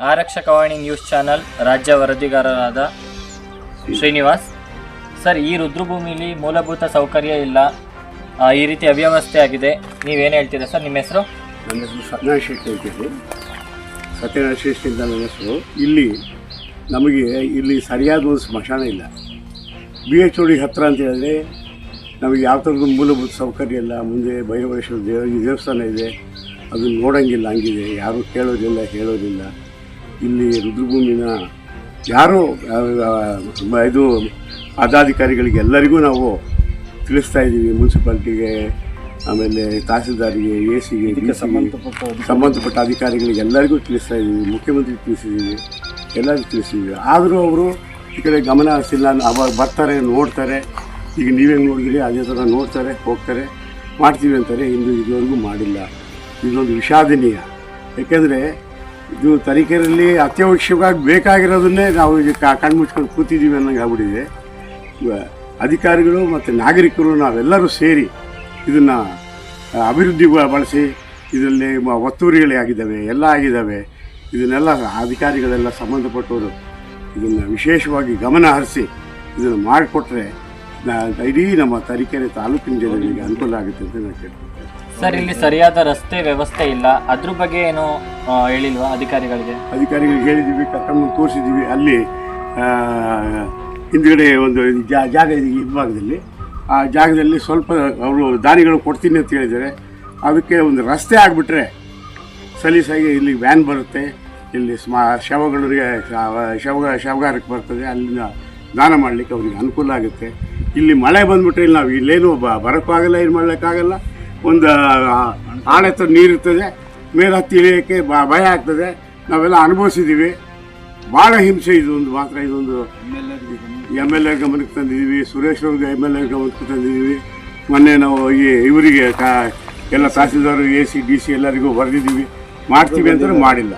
Arakshakavani news channel ರಾಜ್ಯ ವರದಿಗಾರರಾದ Srinivas. Sir, ಈ ರುದ್ರಭೂಮಿಲಿ ಮೂಲಭೂತ ಸೌಕರ್ಯ ಇಲ್ಲ. ಈ ರೀತಿ ಅವ್ಯವಸ್ಥೆ ಆಗಿದೆ. ನೀವೇನು ಹೇಳ್ತೀರಾ ಸರ್ ನಿಮ್ಮ ಹೆಸರು? ನನ್ನ ಹೆಸರು ಸತ್ಯನಾರಾಯಣ ಶೆಟ್ಟಿ ಅಂತೇಳಿ ಸತ್ಯನಾರಾಯಣ ಶೆಟ್ಟಿ ಅಂತ ನನ್ನ ಹೆಸರು. ಇಲ್ಲಿ ನಮಗೆ ಇಲ್ಲಿ ಸರಿಯಾದ ಒಂದು ಸ್ಮಶಾನ ಇಲ್ಲ. ಬಿ ಎಚ್ ಓಡಿ ಹತ್ತಿರ ಅಂತ ಹೇಳಿದ್ರೆ ನಮಗೆ ಯಾವ ಥರದ್ದು ಮೂಲಭೂತ ಸೌಕರ್ಯ ಇಲ್ಲ. ಮುಂದೆ ಭೈರವೇಶ್ವರ ದೇವ ದೇವಸ್ಥಾನ ಇದೆ. ಅದನ್ನು ನೋಡೋಂಗಿಲ್ಲ ಹಂಗಿದೆ. ಯಾರೂ ಕೇಳೋದಿಲ್ಲ, ಹೇಳೋದಿಲ್ಲ. ಇಲ್ಲಿ ರುದ್ರಭೂಮಿನ ಯಾರು ಇದು ಪದಾಧಿಕಾರಿಗಳಿಗೆ ಎಲ್ಲರಿಗೂ ನಾವು ತಿಳಿಸ್ತಾ ಇದ್ದೀವಿ. ಮುನ್ಸಿಪಾಲ್ಟಿಗೆ ಆಮೇಲೆ ತಹಸೀಲ್ದಾರಿಗೆ ಎ ಸಿಗೆ ಸಂಬಂಧಪಟ್ಟ ಸಂಬಂಧಪಟ್ಟ ಅಧಿಕಾರಿಗಳಿಗೆ ಎಲ್ಲರಿಗೂ ತಿಳಿಸ್ತಾ ಇದ್ದೀವಿ. ಮುಖ್ಯಮಂತ್ರಿ ತಿಳಿಸಿದ್ದೀವಿ. ಎಲ್ಲರಿಗೂ ತಿಳಿಸಿದ್ದೀವಿ. ಆದರೂ ಅವರು ಈ ಕಡೆ ಗಮನ ಹರಿಸಿಲ್ಲ. ಅವಾಗ ಬರ್ತಾರೆ ನೋಡ್ತಾರೆ. ಈಗ ನೀವೇ ನೋಡಿದ್ರಿ ಅದೇ ಥರ ನೋಡ್ತಾರೆ ಹೋಗ್ತಾರೆ. ಮಾಡ್ತೀವಿ ಅಂತಾರೆ. ಇಂದು ಇದುವರೆಗೂ ಮಾಡಿಲ್ಲ. ಇದೊಂದು ವಿಷಾದನೀಯ. ಯಾಕೆಂದರೆ ಇದು ತರೀಕೆರೆಯಲ್ಲಿ ಅತ್ಯವಶ್ಯಕವಾಗಿ ಬೇಕಾಗಿರೋದನ್ನೇ ನಾವು ಈಗ ಕಣ್ಮುಚ್ಕೊಂಡು ಕೂತಿದ್ದೀವಿ ಅನ್ನೋಂಗೆ ಆಗ್ಬಿಟ್ಟಿದೆ. ಅಧಿಕಾರಿಗಳು ಮತ್ತು ನಾಗರಿಕರು ನಾವೆಲ್ಲರೂ ಸೇರಿ ಇದನ್ನು ಅಭಿವೃದ್ಧಿ ಬಳಸಿ ಇದರಲ್ಲಿ ಒತ್ತುವರಿಗಳೇ ಆಗಿದ್ದಾವೆ, ಎಲ್ಲ ಆಗಿದ್ದಾವೆ. ಇದನ್ನೆಲ್ಲ ಅಧಿಕಾರಿಗಳೆಲ್ಲ ಸಂಬಂಧಪಟ್ಟವರು ಇದನ್ನು ವಿಶೇಷವಾಗಿ ಗಮನ ಹರಿಸಿ ಇದನ್ನು ಮಾಡಿಕೊಟ್ರೆ ಇಡೀ ನಮ್ಮ ತರೀಕೆರೆ ತಾಲೂಕಿನ ಜನರಿಗೆ ಅನುಕೂಲ ಆಗುತ್ತೆ ಅಂತ ನಾನು ಕೇಳ್ತೀನಿ ಸರ್, ಇಲ್ಲಿ ಸರಿಯಾದ ರಸ್ತೆ ವ್ಯವಸ್ಥೆ ಇಲ್ಲ. ಅದ್ರ ಬಗ್ಗೆ ಏನು ಹೇಳಿಲ್ವಾ ಅಧಿಕಾರಿಗಳಿಗೆ? ಅಧಿಕಾರಿಗಳಿಗೆ ಹೇಳಿದ್ದೀವಿ, ಕರ್ಕೊಂಡು ತೋರಿಸಿದ್ದೀವಿ. ಅಲ್ಲಿ ಹಿಂದ್ಗಡೆ ಒಂದು ಜಾಗ ಇದೆ ಈ ಭಾಗದಲ್ಲಿ ಆ ಜಾಗದಲ್ಲಿ ಸ್ವಲ್ಪ ಅವರು ದಾರಿಗಳು ಕೊಡ್ತೀನಿ ಅಂತ ಹೇಳಿದ್ದಾರೆ. ಅದಕ್ಕೆ ಒಂದು ರಸ್ತೆ ಆಗಿಬಿಟ್ರೆ ಸಲೀಸಾಗಿ ಇಲ್ಲಿ ವ್ಯಾನ್ ಬರುತ್ತೆ. ಇಲ್ಲಿ ಸ್ಮಾ, ಶವಗಳಿಗೆ ಶವ, ಶವಗಾರಕ್ಕೆ ಬರ್ತದೆ. ಅಲ್ಲಿಂದ ದಾನ ಮಾಡಲಿಕ್ಕೆ ಅವ್ರಿಗೆ ಅನುಕೂಲ ಆಗುತ್ತೆ. ಇಲ್ಲಿ ಮಳೆ ಬಂದ್ಬಿಟ್ರೆ ಇಲ್ಲಿ ನಾವು ಇಲ್ಲೇನು ಬರೋಕ್ಕಾಗಲ್ಲ, ಏನು ಮಾಡ್ಲಿಕ್ಕಾಗಲ್ಲ. ಒಂದು ಆಳೆ ಹತ್ರ ನೀರಿರ್ತದೆ ಮೇಲೆ ಹತ್ತಿ ಇಳಿಯೋಕ್ಕೆ ಬ- ಭಯ ಆಗ್ತದೆ. ನಾವೆಲ್ಲ ಅನುಭವಿಸಿದ್ದೀವಿ. ಭಾಳ ಹಿಂಸೆ ಇದು ಒಂದು ಮಾತ್ರ ಇದೊಂದು ಎಂ ಎಲ್ ಎ ಗಮನಕ್ಕೆ ತಂದಿದ್ದೀವಿ. ಸುರೇಶ್ ಅವ್ರಿಗೆ ಎಂ ಎಲ್ ಎ ಗಮನಕ್ಕೆ ತಂದಿದ್ದೀವಿ. ಮೊನ್ನೆ ನಾವು ಈ ಇವರಿಗೆ ಕಾ ಎಲ್ಲ tahsildar A C D C ಎಲ್ಲರಿಗೂ ಬರೆದಿದ್ದೀವಿ. ಮಾಡ್ತೀವಿ ಅಂತಲೂ ಮಾಡಿಲ್ಲ.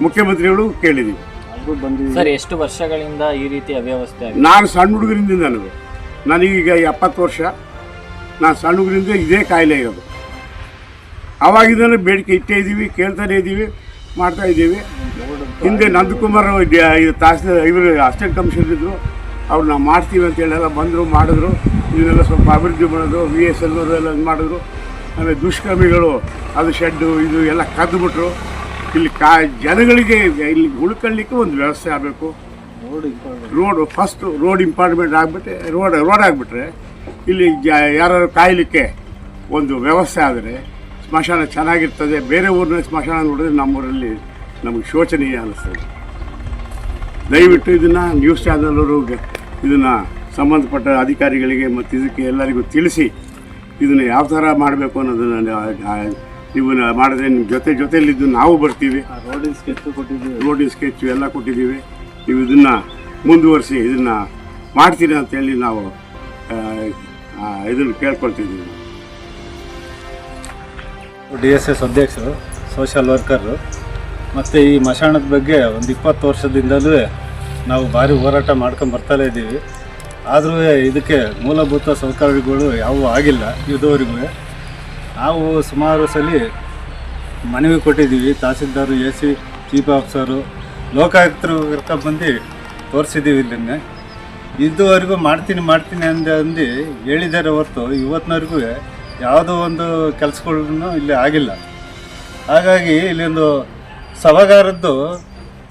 ಮುಖ್ಯಮಂತ್ರಿಗಳು ಕೇಳಿದ್ದೀವಿ. ಸರ್ ಎಷ್ಟು ವರ್ಷಗಳಿಂದ ಈ ರೀತಿ ಅವ್ಯವಸ್ಥೆ ನಾನು ಸಣ್ಣ ಹುಡುಗರಿಂದ ನನಗೆ. ನನಗೀಗ ಎಪ್ಪತ್ತು ವರ್ಷ. ನಾನು ಸಣ್ಣ ಹುಡುಗರಿಂದ ಇದೇ ಕಾಯಿಲೆ ಇರೋದು. ಅವಾಗಿದ್ದಾನೆ ಬೇಡಿಕೆ ಇಟ್ಟೇ ಇದ್ದೀವಿ, ಕೇಳ್ತಾನೆ ಇದ್ದೀವಿ, ಮಾಡ್ತಾ ಇದ್ದೀವಿ. ಹಿಂದೆ ನಂದಕುಮಾರ್ ತಹಸೀಲ್ ಇವರು ಅಸಿಸ್ಟೆಂಟ್ ಕಮಿಷನರ್ ಇದ್ದರು ಅವ್ರು ನಾವು ಮಾಡ್ತೀವಿ ಅಂತ ಹೇಳೆಲ್ಲ ಬಂದರು, ಮಾಡಿದ್ರು. ಇವನ್ನೆಲ್ಲ ಸ್ವಲ್ಪ ಅಭಿವೃದ್ಧಿ ಮಾಡೋದು ವಿ ಎಸ್ ಎಲ್ ಅವರು ಎಲ್ಲ ಮಾಡಿದ್ರು. ಆಮೇಲೆ ದುಷ್ಕರ್ಮಿಗಳು, ಅದು ಶೆಡ್ಡು, ಇದು ಎಲ್ಲ ಕದ್ದುಬಿಟ್ರು ಇಲ್ಲಿ ಕಾ, ಜನಗಳಿಗೆ ಇಲ್ಲಿ ಉಳ್ಕೊಳ್ಳಿಕ್ಕೆ ಒಂದು ವ್ಯವಸ್ಥೆ ಆಗಬೇಕು. ರೋಡ್ ಫಸ್ಟ್ ರೋಡ್ ಇಂಪಾರ್ಟ್ಮೆಂಟ್ ಆಗಿಬಿಟ್ಟೆ ರೋಡ್ ರೋಡ್ ಆಗಿಬಿಟ್ರೆ, ಇಲ್ಲಿ ಜ ಯಾರು ಕಾಯಲಿಕ್ಕೆ ಒಂದು ವ್ಯವಸ್ಥೆ ಆದರೆ ಸ್ಮಶಾನ ಚೆನ್ನಾಗಿರ್ತದೆ ಬೇರೆ ಊರಿನ ಸ್ಮಶಾನ ನೋಡಿದ್ರೆ ನಮ್ಮೂರಲ್ಲಿ ನಮಗೆ ಶೋಚನೀಯ ಅನ್ನಿಸ್ತದೆ ದಯವಿಟ್ಟು ಇದನ್ನು ನ್ಯೂಸ್ ಚಾನಲವರು ಇದನ್ನು ಸಂಬಂಧಪಟ್ಟ ಅಧಿಕಾರಿಗಳಿಗೆ ಮತ್ತು ಇದಕ್ಕೆ ಎಲ್ಲರಿಗೂ ತಿಳಿಸಿ ಇದನ್ನು ಯಾವ ಥರ ಮಾಡಬೇಕು ಅನ್ನೋದನ್ನು ನೀವು ಮಾಡಿದ್ರೆ ನಿಮ್ಮ ಜೊತೆ ಜೊತೆಯಲ್ಲಿದ್ದು ನಾವು ಬರ್ತೀವಿ. ರೋಡಿನ ಸ್ಕೆಚ್ ಕೊಟ್ಟಿದ್ದೀವಿ. ರೋಡಿನ ಸ್ಕೆಚ್ ಎಲ್ಲ ಕೊಟ್ಟಿದ್ದೀವಿ. ನೀವು ಇದನ್ನು ಮುಂದುವರಿಸಿ ಇದನ್ನು ಮಾಡ್ತೀರಿ ಅಂತೇಳಿ ನಾವು ಇದನ್ನು ಕೇಳ್ಕೊಳ್ತಿದ್ದೀವಿ. ಡಿ ಎಸ್ ಎಸ್ ಅಧ್ಯಕ್ಷರು ಸೋಷಿಯಲ್ ವರ್ಕರು ಮತ್ತು ಈ ಮಶಾಣದ ಬಗ್ಗೆ ಒಂದು ಇಪ್ಪತ್ತು ವರ್ಷದಿಂದಲೂ ನಾವು ಭಾರಿ ಹೋರಾಟ ಮಾಡ್ಕೊಂಡು ಬರ್ತಾಲೇ ಇದ್ದೀವಿ. ಆದರೂ ಇದಕ್ಕೆ ಮೂಲಭೂತ ಸೌಕರ್ಯಗಳು ಯಾವೂ ಆಗಿಲ್ಲ ಇದುವರೆಗೂ ನಾವು ಸುಮಾರು ಸಲ ಮನವಿ ಕೊಟ್ಟಿದ್ದೀವಿ. Tahsildar, A C chief officer ಲೋಕಾಯುಕ್ತರು ಕರ್ಕೊಂಡ್ಬಂದು ತೋರಿಸಿದ್ದೀವಿ ಇಲ್ಲಿಂದ. ಇದುವರೆಗೂ ಮಾಡ್ತೀನಿ ಮಾಡ್ತೀನಿ ಅಂದ ಅಂದು ಹೇಳಿದ್ದಾರೆ ಹೊರತು ಇವತ್ತಿನವರೆಗೂ ಯಾವುದೋ ಒಂದು ಕೆಲಸಗಳನ್ನು ಇಲ್ಲಿ ಆಗಿಲ್ಲ. ಹಾಗಾಗಿ ಇಲ್ಲಿ ಒಂದು ಸಭಾಗಾರದ್ದು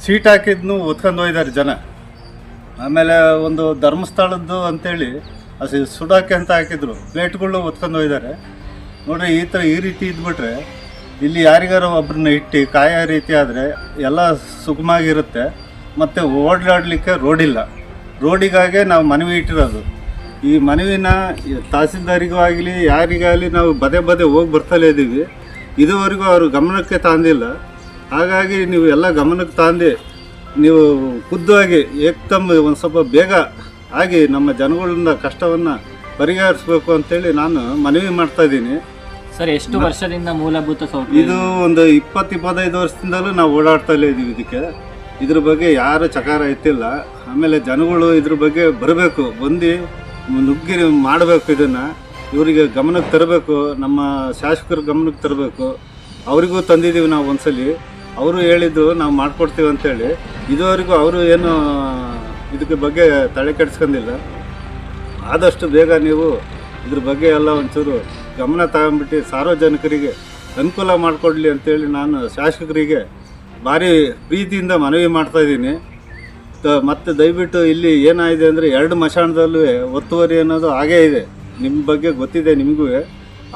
ಸೀಟ್ ಹಾಕಿದ್ನು ಒತ್ಕೊಂಡು ಹೋಗಿದ್ದಾರೆ ಜನ. ಆಮೇಲೆ ಒಂದು ಧರ್ಮಸ್ಥಳದ್ದು ಅಂತೇಳಿ ಅದು ಸುಡಾಕೆ ಅಂತ ಹಾಕಿದ್ರು. ಪ್ಲೇಟ್ಗಳು ಒತ್ಕೊಂಡು ಹೋಗಿದ್ದಾರೆ ನೋಡ್ರಿ, ಈ ಥರ ಈ ರೀತಿ ಇದ್ಬಿಟ್ರೆ ಇಲ್ಲಿ ಯಾರಿಗಾರ ಒಬ್ಬರನ್ನ ಇಟ್ಟು ಕಾಯ ರೀತಿ ಆದರೆ ಎಲ್ಲ ಸುಗಮಾಗಿರುತ್ತೆ. ಮತ್ತು ಓಡಾಡಲಿಕ್ಕೆ ರೋಡಿಲ್ಲ ರೋಡಿಗಾಗೆ ನಾವು ಮನವಿ ಇಟ್ಟಿರೋದು. ಈ ಮನವಿನ ತಹಸೀಲ್ದಾರಿಗೂ ಆಗಲಿ ಯಾರಿಗಾಗಲಿ ನಾವು ಬದೇ ಬದೇ ಹೋಗಿ ಬರ್ತಲೇ ಇದ್ದೀವಿ ಇದುವರೆಗೂ ಅವರು ಗಮನಕ್ಕೆ ತಂದಿಲ್ಲ. ಹಾಗಾಗಿ ನೀವು ಎಲ್ಲ ಗಮನಕ್ಕೆ ತಾಂದೆ ನೀವು ಖುದ್ದಾಗಿ ಏಕ್ದಮ್ ಒಂದು ಸ್ವಲ್ಪ ಬೇಗ ಆಗಿ ನಮ್ಮ ಜನಗಳಿಂದ ಕಷ್ಟವನ್ನು ಪರಿಹರಿಸಬೇಕು ಅಂತೇಳಿ ನಾನು ಮನವಿ ಮಾಡ್ತಾ ಇದ್ದೀನಿ. ಸರ್ ಎಷ್ಟು ವರ್ಷದಿಂದ ಮೂಲಭೂತ ಸೌಕರ್ಯ? ಇದು ಒಂದು ಇಪ್ಪತ್ತು ಇಪ್ಪತ್ತೈದು ವರ್ಷದಿಂದಲೂ ನಾವು ಓಡಾಡ್ತಲೇ ಇದ್ದೀವಿ ಇದಕ್ಕೆ. ಇದ್ರ ಬಗ್ಗೆ ಯಾರು ಚಕಾರ ಇತ್ತಿಲ್ಲ ಆಮೇಲೆ ಜನಗಳು ಇದ್ರ ಬಗ್ಗೆ ಬರಬೇಕು. ಬಂದು ನುಗ್ಗಿ ಮಾಡಬೇಕು ಇದನ್ನು. ಇವರಿಗೆ ಗಮನಕ್ಕೆ ತರಬೇಕು, ನಮ್ಮ ಶಾಸಕರ ಗಮನಕ್ಕೆ ತರಬೇಕು. ಅವರಿಗೂ ತಂದಿದ್ದೀವಿ ನಾವು ಒಂದ್ಸಲಿ. ಅವರು ಹೇಳಿದ್ದು ನಾವು ಮಾಡಿಕೊಡ್ತೀವಿ ಅಂತೇಳಿ. ಇದುವರೆಗೂ ಅವರು ಏನು ಇದಕ್ಕೆ ಬಗ್ಗೆ ತಲೆ ಕೆಡಿಸ್ಕೊಂಡಿಲ್ಲ. ಆದಷ್ಟು ಬೇಗ ನೀವು ಇದ್ರ ಬಗ್ಗೆ ಎಲ್ಲ ಒಂಚೂರು ಗಮನ ತಗೊಂಬಿಟ್ಟು ಸಾರ್ವಜನಿಕರಿಗೆ ಅನುಕೂಲ ಮಾಡಿಕೊಡ್ಲಿ ಅಂತೇಳಿ ನಾನು ಶಾಸಕರಿಗೆ ಭಾರಿ ಪ್ರೀತಿಯಿಂದ ಮನವಿ ಮಾಡ್ತಾ ಇದ್ದೀನಿ. ತ- ಮತ್ತೆ ದಯವಿಟ್ಟು ಇಲ್ಲಿ ಏನಾಗಿದೆ ಅಂದರೆ ಎರಡು ಮಶಾಣದಲ್ಲೂ ಒತ್ತುವರಿ ಅನ್ನೋದು ಹಾಗೇ ಇದೆ. ನಿಮ್ಮ ಬಗ್ಗೆ ಗೊತ್ತಿದೆ ನಿಮಗೂ.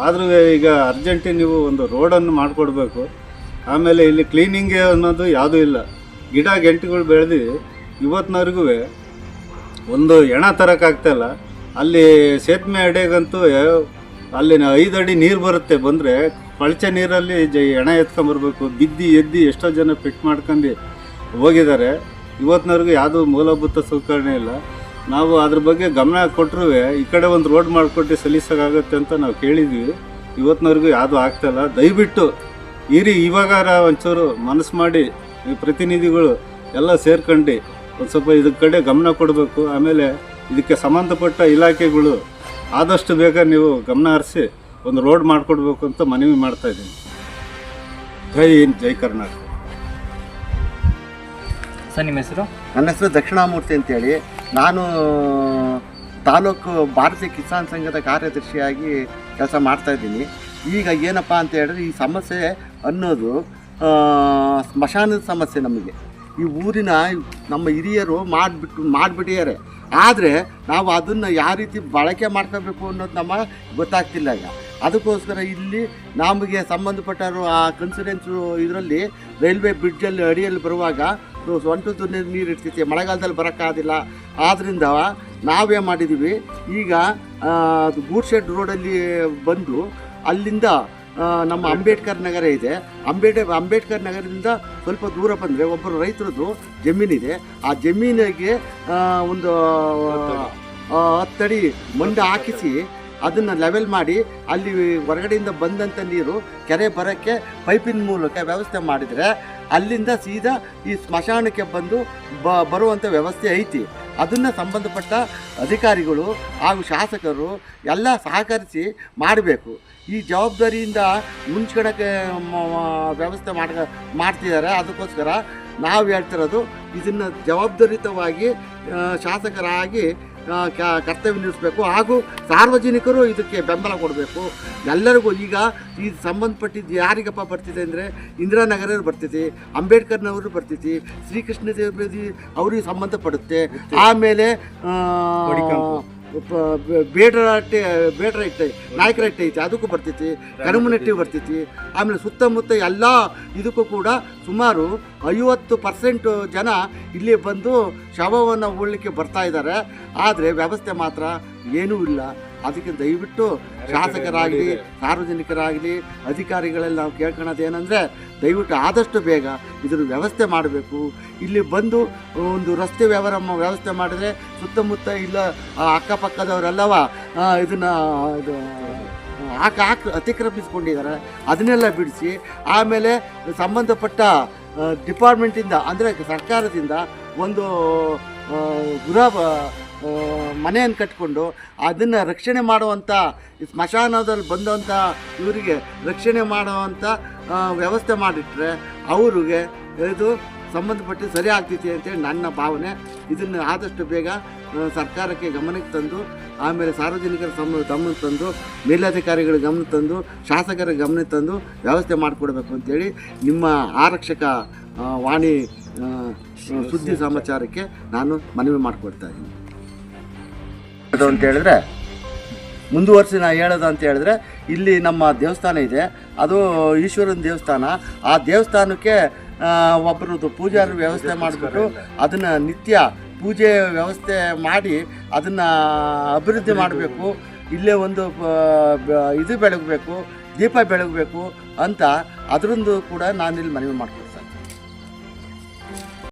ಆದರೂ ಈಗ ಅರ್ಜೆಂಟಿ ನೀವು ಒಂದು ರೋಡನ್ನು ಮಾಡಿಕೊಡ್ಬೇಕು. ಆಮೇಲೆ ಇಲ್ಲಿ ಕ್ಲೀನಿಂಗ್ ಅನ್ನೋದು ಯಾವುದೂ ಇಲ್ಲ. ಗಿಡ ಗೆಂಟುಗಳು ಬೆಳೆದು ಇವತ್ತಿನವರೆಗೂ ಒಂದು ಎಣ ತರೋಕ್ಕಾಗ್ತಾಯಿಲ್ಲ ಅಲ್ಲಿ ಸೇತುವೆ ಅಡೆಗಂತೂ ಅಲ್ಲಿ ಐದು ಅಡಿ ನೀರು ಬರುತ್ತೆ. ಬಂದರೆ ಕೊಳಚೆ ನೀರಲ್ಲಿ ಜ ಎಣ ಎತ್ಕೊಂಬರ್ಬೇಕು ಬಿದ್ದು ಎದ್ದು ಎಷ್ಟೋ ಜನ ಪಿಟ್ ಮಾಡ್ಕೊಂಡು ಹೋಗಿದ್ದಾರೆ. ಇವತ್ತಿನವರೆಗೂ ಯಾವುದೂ ಮೂಲಭೂತ ಸೌಕರ್ಯ ಇಲ್ಲ. ನಾವು ಅದ್ರ ಬಗ್ಗೆ ಗಮನ ಕೊಟ್ಟರು ಈ ಕಡೆ ಒಂದು ರೋಡ್ ಮಾಡಿಕೊಟ್ಟು ಸಲೀಸಾಗುತ್ತೆ ಅಂತ ನಾವು ಕೇಳಿದ್ವಿ. ಇವತ್ತಿನವರೆಗೂ ಯಾವುದೂ ಆಗ್ತಾಯಿಲ್ಲ ದಯವಿಟ್ಟು ಇರಿ, ಇವಾಗಾರ ಒಂಚೂರು ಮನಸ್ಸು ಮಾಡಿ, ಈ ಪ್ರತಿನಿಧಿಗಳು ಎಲ್ಲ ಸೇರ್ಕೊಂಡು, ಒಂದು ಸ್ವಲ್ಪ ಇದ್ರ ಕಡೆ ಗಮನ ಕೊಡಬೇಕು. ಆಮೇಲೆ ಇದಕ್ಕೆ ಸಂಬಂಧಪಟ್ಟ ಇಲಾಖೆಗಳು ಆದಷ್ಟು ಬೇಗ ನೀವು ಗಮನ ಹರಿಸಿ, ಒಂದು ರೋಡ್ ಮಾಡಿಕೊಡ್ಬೇಕು ಅಂತ ಮನವಿ ಮಾಡ್ತಾಯಿದ್ದೀನಿ ಜೈ ಜೈ ಕರ್ನಾಟಕ. ಸರ್, ನಿಮ್ಮ ಹೆಸರು? ನನ್ನ ಹೆಸರು ದಕ್ಷಿಣಾಮೂರ್ತಿ ಅಂತೇಳಿ. ನಾನು, ತಾಲೂಕು ಭಾರತೀಯ ಕಿಸಾನ್ ಸಂಘದ ಕಾರ್ಯದರ್ಶಿಯಾಗಿ ಕೆಲಸ ಮಾಡ್ತಾ ಇದ್ದೀನಿ. ಈಗ ಏನಪ್ಪ ಅಂತ ಹೇಳಿದ್ರೆ, ಈ ಸಮಸ್ಯೆ ಅನ್ನೋದು ಸ್ಮಶಾನದ ಸಮಸ್ಯೆ ನಮಗೆ. ಈ ಊರಿನ ನಮ್ಮ ಹಿರಿಯರು ಮಾಡಿಬಿಟ್ಟು, ಮಾಡಿಬಿಟ್ಟಿದ್ದಾರೆ. ಆದರೆ ನಾವು ಅದನ್ನು ಯಾವ ರೀತಿ ಬಳಕೆ ಮಾಡ್ಕೋಬೇಕು ಅನ್ನೋದು ನಮ್ಮ ಗೊತ್ತಾಗ್ತಿಲ್ಲ ಈಗ. ಅದಕ್ಕೋಸ್ಕರ ಇಲ್ಲಿ ನಮಗೆ ಸಂಬಂಧಪಟ್ಟರು ಆ ಕನ್ಸಿಡೆನ್ಸು ಇದರಲ್ಲಿ ರೈಲ್ವೆ ಬ್ರಿಡ್ಜಲ್ಲಿ ಅಡಿಯಲ್ಲಿ ಬರುವಾಗ ಸೊಂಟದ್ದು ನೀರು ಇರ್ತೈತಿ ಮಳೆಗಾಲದಲ್ಲಿ ಬರೋಕ್ಕಾಗಿಲ್ಲ ಆದ್ದರಿಂದ ನಾವೇ ಮಾಡಿದ್ದೀವಿ ಈಗ ಗೂಡ್ ಶೆಡ್ ರೋಡಲ್ಲಿ ಬಂದು ಅಲ್ಲಿಂದ ನಮ್ಮ ಅಂಬೇಡ್ಕರ್ ನಗರ ಇದೆ. ಅಂಬೇಡ್, ಅಂಬೇಡ್ಕರ್ ನಗರದಿಂದ ಸ್ವಲ್ಪ ದೂರ ಬಂದರೆ ಒಬ್ಬರು ರೈತರದ್ದು ಜಮೀನಿದೆ ಆ ಜಮೀನಿಗೆ ಒಂದು ಹತ್ತಡಿ ಮಣ್ಣು ಹಾಕಿಸಿ ಅದನ್ನು ಲೆವೆಲ್ ಮಾಡಿ ಅಲ್ಲಿ ಹೊರಗಡೆಯಿಂದ ಬಂದಂಥ ನೀರು ಕೆರೆ ಬರೋಕ್ಕೆ ಪೈಪಿನ ಮೂಲಕ ವ್ಯವಸ್ಥೆ ಮಾಡಿದರೆ ಅಲ್ಲಿಂದ ಸೀದಾ ಈ ಸ್ಮಶಾನಕ್ಕೆ ಬಂದು ಬ ಬರುವಂಥ ವ್ಯವಸ್ಥೆ ಐತಿ. ಅದನ್ನು ಸಂಬಂಧಪಟ್ಟ ಅಧಿಕಾರಿಗಳು ಹಾಗೂ ಶಾಸಕರು ಎಲ್ಲ ಸಹಕರಿಸಿ ಮಾಡಬೇಕು. ಈ ಜವಾಬ್ದಾರಿಯಿಂದ ಮುಂಚ್ಕೊಳಕ್ಕೆ ವ್ಯವಸ್ಥೆ ಮಾಡ ಮಾಡ್ತಿದ್ದಾರೆ. ಅದಕ್ಕೋಸ್ಕರ ನಾವು ಹೇಳ್ತಿರೋದು ಇದನ್ನು ಜವಾಬ್ದಾರಿತವಾಗಿ ಶಾಸಕರಾಗಿ ಕರ್ತವ್ಯ ನಿರ್ವಹಿಸಬೇಕು ಹಾಗೂ ಸಾರ್ವಜನಿಕರು ಇದಕ್ಕೆ ಬೆಂಬಲ ಕೊಡಬೇಕು. ಎಲ್ಲರಿಗೂ ಈಗ ಈ ಸಂಬಂಧಪಟ್ಟಿದ್ದು ಯಾರಿಗಪ್ಪ ಬರ್ತಿದೆ ಅಂದರೆ ಇಂದಿರಾನಗರವ್ರು ಬರ್ತೈತಿ ಅಂಬೇಡ್ಕರ್ನವರು ಬರ್ತೈತಿ ಶ್ರೀಕೃಷ್ಣ ದೇವರಾಜಿ ಅವ್ರಿಗೆ ಸಂಬಂಧಪಡುತ್ತೆ. ಆಮೇಲೆ ಬೇಡರ ಬೇಡರ ಇಟ್ಟೆ ನಾಯಕರ ಇಟ್ಟೆ ಐತಿ. ಅದಕ್ಕೂ ಬರ್ತೈತಿ ಕರುಮನಟ್ಟಿ ಬರ್ತೈತಿ. ಆಮೇಲೆ ಸುತ್ತಮುತ್ತ ಎಲ್ಲ ಇದಕ್ಕೂ ಕೂಡ ಸುಮಾರು ಐವತ್ತು ಪರ್ಸೆಂಟ್ ಜನ ಇಲ್ಲಿ ಬಂದು ಶವವನ್ನು ಉಳ್ಳಿಕ್ಕೆ ಬರ್ತಾ ಇದ್ದಾರೆ ಆದರೆ ವ್ಯವಸ್ಥೆ ಮಾತ್ರ ಏನೂ ಇಲ್ಲ. ಅದಕ್ಕೆ ದಯವಿಟ್ಟು ಶಾಸಕರಾಗಲಿ ಸಾರ್ವಜನಿಕರಾಗಲಿ ಅಧಿಕಾರಿಗಳಲ್ಲಿ ನಾವು ಕೇಳ್ಕೊಳ್ಳೋದು ಏನಂದರೆ ದಯವಿಟ್ಟು ಆದಷ್ಟು ಬೇಗ ಇದರ ವ್ಯವಸ್ಥೆ ಮಾಡಬೇಕು. ಇಲ್ಲಿ ಬಂದು ಒಂದು ರಸ್ತೆ ವ್ಯವಹಾರ ವ್ಯವಸ್ಥೆ ಮಾಡಿದರೆ ಸುತ್ತಮುತ್ತ ಇಲ್ಲ ಅಕ್ಕಪಕ್ಕದವರೆಲ್ಲವ ಇದನ್ನು ಇದು ಹಾಕ ಹಾಕಿ ಅತಿಕ್ರಮಿಸ್ಕೊಂಡಿದ್ದಾರೆ. ಅದನ್ನೆಲ್ಲ ಬಿಡಿಸಿ ಆಮೇಲೆ ಸಂಬಂಧಪಟ್ಟ ಡಿಪಾರ್ಟ್ಮೆಂಟಿಂದ ಅಂದರೆ ಸರ್ಕಾರದಿಂದ ಒಂದು ಗೃಹ ಮನೆಯನ್ನು ಕಟ್ಕೊಂಡು ಅದನ್ನು ರಕ್ಷಣೆ ಮಾಡುವಂಥ ಸ್ಮಶಾನದಲ್ಲಿ ಬಂದಂಥ ಇವರಿಗೆ ರಕ್ಷಣೆ ಮಾಡುವಂಥ ವ್ಯವಸ್ಥೆ ಮಾಡಿಟ್ರೆ ಅವ್ರಿಗೆ ಇದು ಸಂಬಂಧಪಟ್ಟು ಸರಿ ಆಗ್ತೈತಿ ಅಂತೇಳಿ ನನ್ನ ಭಾವನೆ. ಇದನ್ನು ಆದಷ್ಟು ಬೇಗ ಸರ್ಕಾರಕ್ಕೆ ಗಮನಕ್ಕೆ ತಂದು, ಆಮೇಲೆ ಸಾರ್ವಜನಿಕರ ಸಮ ಗಮನ ತಂದು, ಮೇಲಧಿಕಾರಿಗಳ ಗಮನ ತಂದು, ಶಾಸಕರ ಗಮನ ತಂದು ವ್ಯವಸ್ಥೆ ಮಾಡಿಕೊಡ್ಬೇಕು ಅಂತೇಳಿ ನಿಮ್ಮ ಆರಕ್ಷಕ ವಾಣಿ ಸುದ್ದಿ ಸಮಾಚಾರಕ್ಕೆ ನಾನು ಮನವಿ ಮಾಡಿಕೊಡ್ತಾ ಇದ್ದೀನಿ. ಅದು ಅಂತ ಹೇಳಿದ್ರೆ, ಮುಂದುವರಿಸಿ ನಾ ಹೇಳೋದು ಅಂತ ಹೇಳಿದ್ರೆ, ಇಲ್ಲಿ ನಮ್ಮ ದೇವಸ್ಥಾನ ಇದೆ. ಅದು ಈಶ್ವರನ ದೇವಸ್ಥಾನ. ಆ ದೇವಸ್ಥಾನಕ್ಕೆ ಒಬ್ಬರದ್ದು ಪೂಜಾರಿ ವ್ಯವಸ್ಥೆ ಮಾಡಿಬಿಟ್ಟು ಅದನ್ನು ನಿತ್ಯ ಪೂಜೆ ವ್ಯವಸ್ಥೆ ಮಾಡಿ ಅದನ್ನು ಅಭಿವೃದ್ಧಿ ಮಾಡಬೇಕು. ಇಲ್ಲೇ ಒಂದು ಇದು ಬೆಳಗಬೇಕು, ದೀಪ ಬೆಳಗಬೇಕು ಅಂತ ಅದರದ್ದು ಕೂಡ ನಾನಿಲ್ಲಿ ಮನವಿ ಮಾಡ್ತೀನಿ